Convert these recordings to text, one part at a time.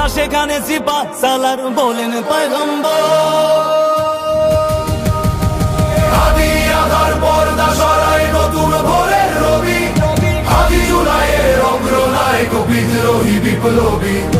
হাদিরা সেখানে সিপা সালার বলেন পয়গম্বর। রবি। জুলাইয়ের বিপ্লবী।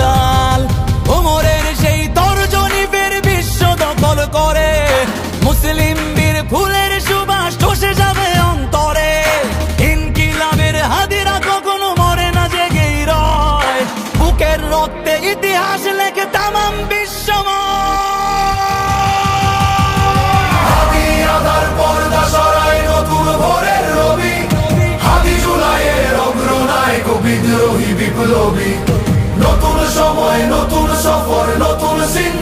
নতুন সময় নতুন সফর নতুন সিন্ধু